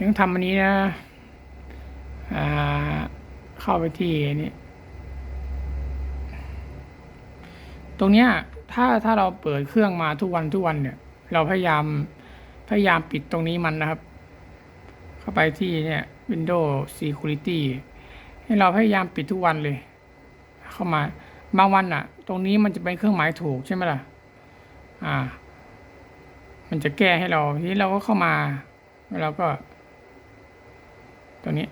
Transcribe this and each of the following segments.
ยังทำอันนี้นะอ่าเข้าไปที่นี่ตรงเนี้ยถ้าถ้าเราเปิดเครื่องมาทุกวันทุกวันเนี่ย เราพยายามพยายามปิดตรงนี้มันนะครับ เข้าไปที่เนี่ย Windows Security ให้เราพยายามปิดทุกวันเลย เข้ามาบางวันอะ ตรงนี้มันจะเป็นเครื่องหมายถูกใช่ไหมล่ะ อ่า มันจะแก้ให้เราทีนี้เราก็เข้ามา เราก็ ตรงนี้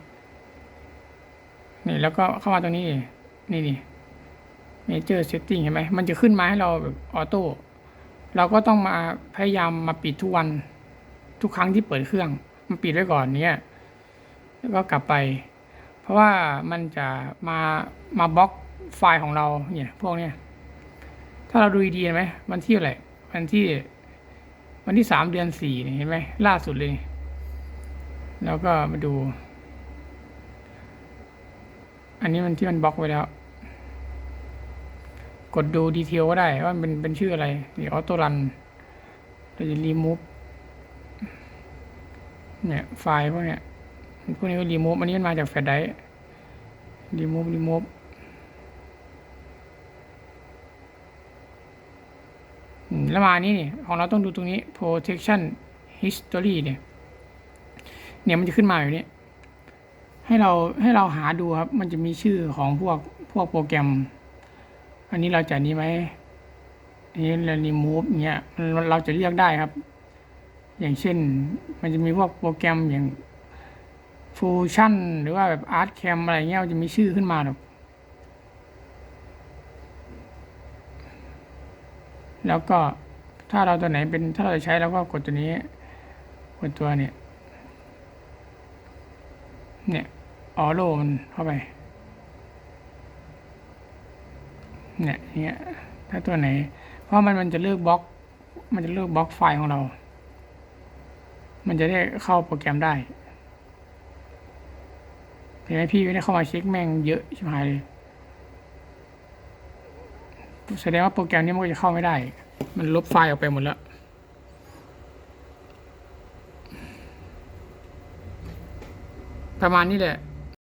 นี่แล้วก็เข้ามาตรงนี้ นี่นี่ Major Setting เห็นไหมมันจะขึ้นมาให้เราแบบออโต้เราก็ต้องมาพยายามมาปิดทุกวัน ทุกครั้งที่เปิดเครื่อง มันปิดไว้ก่อนเนี้ยแล้วก็กลับไป เพราะว่ามันจะมามาบล็อกไฟล์ของเราเนี่ยพวกเนี้ยถ้าเราดูดีๆไหมวันที่อะไรวันที่ วันที่สามเดือนสี่เห็นไหมล่าสุดเลย แล้วก็มาดู อันนี้มันที่มันบล็อกไว้แล้ว กดดูดีเทลก็ได้ว่ามันเป็นเป็นชื่ออะไรนี่ออโต้รันเราจะรีมูฟเนี่ยไฟล์พวกเนี้ยพวกนี้ก็รีมูฟอันนี้มันมาจากแฟลชไดร์รีมูฟรีมูฟแล้วมานี่นี่ของเราต้องดูตรงนี้ protection history เนี่ย เนี่ยมันจะขึ้นมาแบบนี้ ให้เราให้เราหาดูครับ มันจะมีชื่อของพวกพวกโปรแกรม อันนี้เราจะนี้ไหมอันนี้เรา remove เงี้ยเราจะเลือกได้ครับ อย่างเช่น มันจะมีพวกโปรแกรมอย่าง Fusion หรือว่าแบบ Art Cam อะไรเงี้ยมันจะมีชื่อขึ้นมาแบบแล้วก็ถ้าเราตัวไหนเป็นถ้าเราจะใช้เราก็กดตัวนี้ กดตัวเนี่ย เนี่ย ออโลมันเข้าไป เนี่ยอย่างเงี้ยถ้าตัวไหน เพราะมันมันจะเลือกบล็อก มันจะเลือกบล็อกไฟล์ของเรา มันจะได้เข้าโปรแกรมได้เห็นไหมพี่ไม่ได้เข้ามาเช็คแม่งเยอะชิบหายเลยแสดงว่าโปรแกรมนี้มันก็จะเข้าไม่ได้ มันลบไฟล์ออกไปหมดแล้วประมาณนี้แหละ